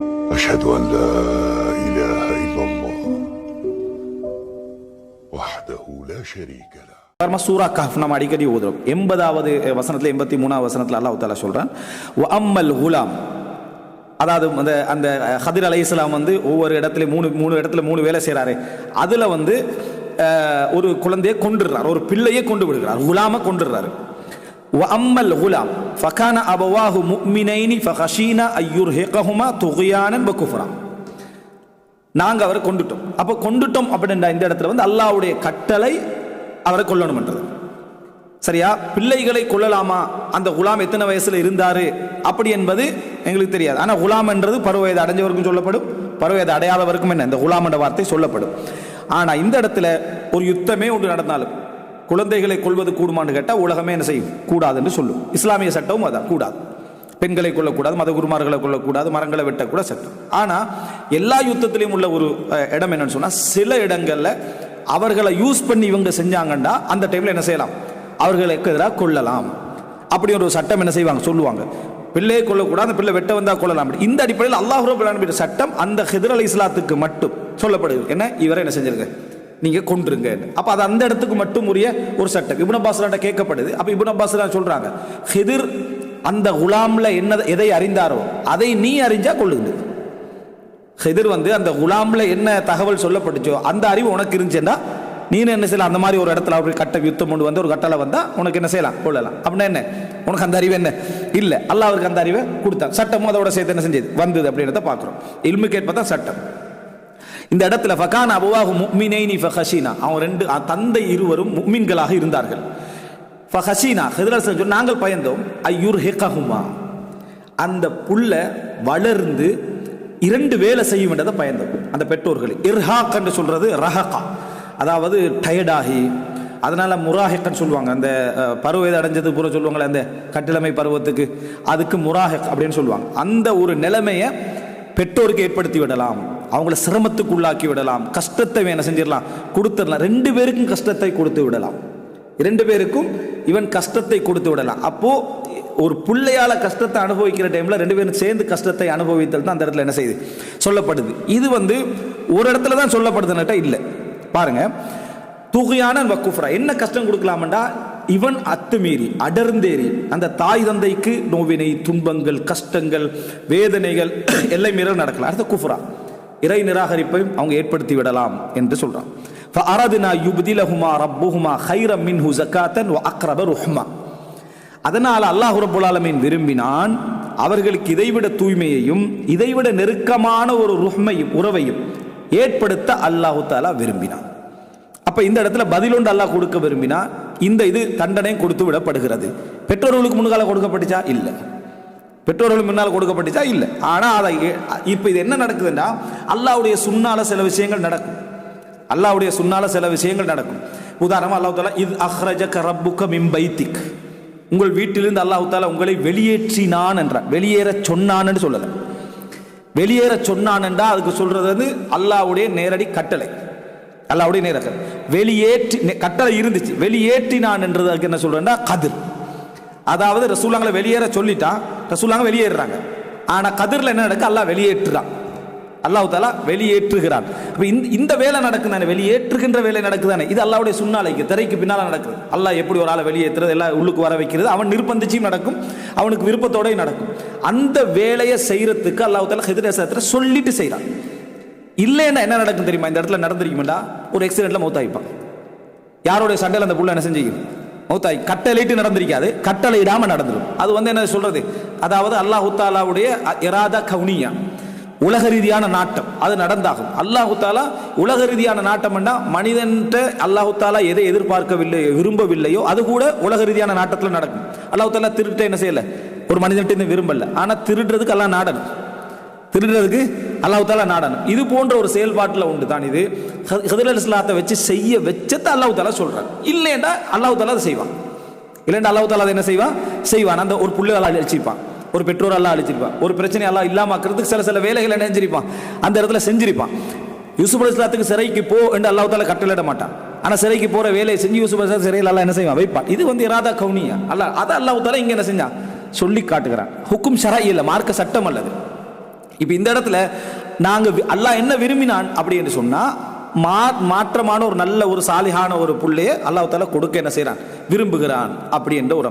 أشهد أن لا إله إلا الله وحده لا شريك له. காரணமாக சூரா கஹஃப் நம்ம அடிக்கடி ஓதுறோம். எண்பதாவது வசனத்தில் எண்பத்தி மூணாவது வசனத்தில் அல்லாஹ் தாலா சொல்கிறான் அம்மல் ஹுலாம் அதாவது அந்த அந்த ஹதிர் அலை இஸ்லாம் வந்து ஒவ்வொரு இடத்துலையும் மூணு மூணு இடத்துல மூணு வேலை செய்கிறாரு அதில் வந்து ஒரு குழந்தையை கொண்டுடுறார் ஒரு பிள்ளையை கொண்டு விடுகிறார். குலாமை கொண்டுடுறாரு "வ அம்மல் குலாம் ஃபகான அபவாஹு முக்மினைனி ஃபஹஷீனா ஐயுர் ஹெகஹுமா துகியானன் பக்குஃபுரா நாங்கள் அவரை கொண்டுட்டோம். அப்போ கொண்டுட்டோம் அப்படின்ற இந்த இடத்துல வந்து அல்லாஹ்வுடைய கட்டளை அவரை கொல்லணும்ன்றது சரியா? பிள்ளைகளை கொல்லலாமா? அந்த குலாம் எத்தனை வயசுல இருந்தாரு? அப்படி என்பது எங்களுக்கு தெரியாது. ஆனால் குலாம் என்றது பருவ அடைஞ்சவருக்கும் சொல்லப்படும். பருவ வயது அடையாதவருக்கும் என்ன? இந்த குலாம் என்ற வார்த்தை சொல்லப்படும். ஆனால் இந்த இடத்துல ஒரு யுத்தமே ஒன்று நடந்தாலும் குழந்தைகளை கொள்வது கூடுமான்னு கேட்டால் உலகமே என்ன செய்யும்? கூடாது என்று சொல்லும். இஸ்லாமிய சட்டமும் அதான் கூடாது. பெண்களை கொள்ளக்கூடாது மத குருமார்களை மரங்களை வெட்டக்கூட சட்டம். ஆனால் எல்லா யுத்தத்திலையும் உள்ள ஒரு இடம் என்னன்னு சொன்னால் சில இடங்களில் அவர்களை யூஸ் பண்ணி இவங்க செஞ்சாங்கன்னா அந்த டைமில் என்ன செய்யலாம்? அவர்களுக்கு எதிராக கொள்ளலாம் அப்படி ஒரு சட்டம் என்ன செய்வாங்க? சொல்லுவாங்க. பிள்ளையை கொள்ளக்கூடாது அந்த பிள்ளை வெட்ட வந்தால் கொள்ளலாம் அப்படி. இந்த அடிப்படையில் அல்லாஹ் சட்டம் அந்த ஹிதர் அலி இஸ்லாத்துக்கு மட்டும் சொல்லப்படுது. என்ன? இவரை என்ன செஞ்சிருங்க நீங்க கொண்டுருங்க அப்ப அது அந்த இடத்துக்கு மட்டும் உரிய ஒரு சட்டம். இபுன் அப்பாஸ்லாட்ட கேட்கப்படுது. அப்ப இபுன் அப்பாஸ் சொல்றாங்க? ஹெதிர் அந்த குலாம்ல என்ன எதை அறிந்தாரோ அதை நீ அறிஞ்சா கொள்ளுங்க ஹெதிர் வந்து அந்த குலாம்ல என்ன தகவல் சொல்லப்பட்டுச்சோ அந்த அறிவு உனக்கு இருந்துச்சுன்னா நீ என்ன செய்யலாம்? அந்த மாதிரி ஒரு இடத்துல அப்படி கட்ட யுத்தம் கொண்டு வந்து ஒரு கட்டளை வந்தா உனக்கு என்ன செய்யலாம்? கொள்ளலாம் அப்படின்னா என்ன? உனக்கு அந்த அறிவு என்ன? இல்ல. அல்லாஹ் அவருக்கு அந்த அறிவை கொடுத்தான். சட்டமும் அதோட சேர்த்து என்ன செஞ்சது? வந்தது அப்படின்றத பார்க்குறோம். இல்மு கேட்பதான் சட்டம். இந்த இடத்துல ஃபகான் அபுவாஹு முக்மினைனி ஃபஹஷீனா. அவங்க ரெண்டு தந்தை இருவரும் முக்மின்களாக இருந்தார்கள். ஃபஹஷீனா ஹிதரஸ் சொன்ன நாங்கள் பயந்தோம். ஐயூர் ஹெகஹுமா அந்த புள்ள வளர்ந்து இரண்டு வேலை செய்யும் என்றதை பயந்தோம். அந்த பெற்றோர்கள் இர்ஹாக் என்று சொல்றது ரஹகா. அதாவது டயர்டாகி அதனால் முராஹெக்கன்னு சொல்லுவாங்க. அந்த பருவ வயது அடைஞ்சது பூரா சொல்லுவாங்களே அந்த கட்டிலமை பருவத்துக்கு அதுக்கு முராஹெக் அப்படின்னு சொல்லுவாங்க. அந்த ஒரு நிலைமையை பெற்றோருக்கு ஏற்படுத்தி விடலாம். அவங்கள சிரமத்துக்கு உள்ளாக்கி விடலாம். கஷ்டத்தை வேணும் செஞ்சிடலாம்? கொடுத்துடலாம். ரெண்டு பேருக்கும் கஷ்டத்தை கொடுத்து விடலாம். இரண்டு பேருக்கும் இவன் கஷ்டத்தை கொடுத்து விடலாம். அப்போ ஒரு பிள்ளையால கஷ்டத்தை அனுபவிக்கிற டைம்ல ரெண்டு பேரும் சேர்ந்து கஷ்டத்தை அனுபவித்தல் தான் அந்த இடத்துல என்ன செய்யுது? சொல்லப்படுது. இது வந்து ஒரு இடத்துல தான் சொல்லப்படுதுன்னுட்டா இல்லை. பாருங்க. தூகையான வக்குஃப்ரா என்ன கஷ்டம் கொடுக்கலாமண்டா? இவன் அத்துமீறி அடர்ந்தேறி அந்த தாய் தந்தைக்கு நோவினை துன்பங்கள் கஷ்டங்கள் வேதனைகள் எல்லை மீறல் நடக்கலாம் அடுத்த குஃப்ரா இறை நிராகரிப்பையும் அவங்க ஏற்படுத்தி விடலாம் என்று சொல்றான். அரதுனா யுப்திலஹுமா ரப்புஹுமா ஹைரம் மின் ஹு அக்ரபர் ருஹ்மா. அதனால் அல்லாஹ் ரபுல்லாலமீன் விரும்பினான் அவர்களுக்கு இதைவிட தூய்மையையும் இதைவிட நெருக்கமான ஒரு ருஹ்மையும் உறவையும் ஏற்படுத்த அல்லாஹு தாலா விரும்பினான். அப்ப இந்த இடத்துல பதில் பதிலொன்று அல்லாஹ் கொடுக்க விரும்பினா இந்த இது தண்டனை கொடுத்து விடப்படுகிறது. பெற்றோர்களுக்கு முன்னால் கொடுக்கப்பட்டுச்சா? இல்லை. பெற்றோர்கள் முன்னால் கொடுக்கப்பட்டுச்சா? இல்லை. ஆனால் அதை இப்போ இது என்ன நடக்குதுன்னா அல்லாவுடைய சுன்னால சில விஷயங்கள் நடக்கும். அல்லாவுடைய சுண்ணால சில விஷயங்கள் நடக்கும். உதாரணமாக அல்லாஹ் தாலா இது அஹ்ரஜக ரப்புக்க மிம்பைத்திக் உங்கள் வீட்டிலிருந்து அல்லாஹு தாலா உங்களை வெளியேற்றினான் என்றான். வெளியேற சொன்னான்னு சொல்லல. வெளியேற சொன்னான் என்றா அதுக்கு சொல்றது வந்து அல்லாஹ்வுடைய நேரடி கட்டளை. அல்லாவுடைய நேரடி வெளியேற்றி கட்டளை இருந்துச்சு. வெளியேற்றினான் என்றது அதுக்கு என்ன சொல்றேன்னா கதிர். அதாவது ரசூலாங்களை வெளியேற சொல்லிட்டான். ரசூலாங்க வெளியேறுறாங்க. ஆனா கதிரில் என்ன நடக்கு? அல்லாஹ் வெளியேற்றுறான். அல்லாஹு தாலா வெளியேற்றுகிறான். அப்ப இந்த இந்த வேலை நடக்குதானே? வெளியேற்றுகின்ற வேலை நடக்குதானே? இது அல்லாவுடைய சுண்ணாலைக்கு திரைக்கு பின்னால் நடக்குது. அல்லாஹ் எப்படி ஒரு ஆளை வெளியேற்றுறது? எல்லாம் உள்ளுக்கு வர வைக்கிறது. அவன் நிர்பந்திச்சும் நடக்கும். அவனுக்கு விருப்பத்தோடயும் நடக்கும். அந்த வேலையை செய்யறதுக்கு அல்லாஹு தாலா ஹிதரேசத்தில் சொல்லிட்டு செய்கிறான் இல்லைன்னா என்ன நடக்கும் தெரியுமா? இந்த இடத்துல நடந்திருக்குமெண்டா ஒரு எக்ஸிடென்ட்ல மௌத்தாயிப்பான். யாருடைய சண்டையில் அந்த புள்ள என்ன செஞ்சிக்கும் மௌத்தாய் கட்டளையிட்டு நடந்திருக்காது. கட்டளையிடாம நடந்துடும் அது வந்து என்ன சொல்றது? அதாவது அல்லாஹு தாலாவுடைய இராதா கவுனியா. உலக ரீதியான நாட்டம் அது நடந்தாகும். அல்லாஹு தாலா உலக ரீதியான நாட்டம்னா மனிதன்ட்ட அல்லாஹு தாலா எதை எதிர்பார்க்கவில்லை விரும்பவில்லையோ அது கூட உலக ரீதியான நாட்டத்தில் நடக்கும். அல்லாஹு தாலா திருட்ட என்ன செய்யலை? ஒரு மனிதன்ட்ட விரும்பல. ஆனால் திருடுறதுக்கு எல்லாம் நாடணும். திருடுறதுக்கு அல்லாஹ் தாலா நாடணும். இது போன்ற ஒரு செயல்பாட்டில் உண்டு தான் இது ஹதிரல் இஸ்லாத்தை வச்சு செய்ய வச்சத்தை அல்லாஹ் தாலா சொல்றான். இல்லைண்டா தாலா அதை செய்வான். இல்லைன்னா அல்லாஹ் தாலா அதை என்ன செய்வான்? செய்வான். அந்த ஒரு புள்ளி அல்லாஹ் அழிச்சிருப்பான் ஒரு பெற்றோர் எல்லாம் அழிச்சிருப்பான். ஒரு பிரச்சனை எல்லாம் ஆக்கிறதுக்கு சில சில வேலைகளை நினைஞ்சிருப்பான் அந்த இடத்துல செஞ்சிருப்பான். யூசுப் அலி இஸ்லாத்துக்கு சிறைக்கு போ என்று அல்லாஹால கட்டளிட மாட்டான். ஆனால் சிறைக்கு போகிற வேலையை செஞ்சு யூசுப் அலி இஸ்லாம் சிறையில் எல்லாம் என்ன செய்வான்? வைப்பான். இது வந்து இராதா கவுனியா? அல்ல அதை அல்லாஹால இங்கே என்ன செஞ்சான்? சொல்லி காட்டுகிறான். ஹுக்கும் ஷரா இல்லை மார்க்க சட்டம் அல்லது. இப்போ இந்த இடத்துல நாங்கள் அல்லாஹ் என்ன விரும்பினான் அப்படி என்று சொன்னால் மா மாற்றமான ஒரு நல்ல ஒரு சாலிகான ஒரு புள்ளையை அல்லாஹால கொடுக்க என்ன செய்கிறான் விரும்புகிறான் அப்படி என்ற ஒரு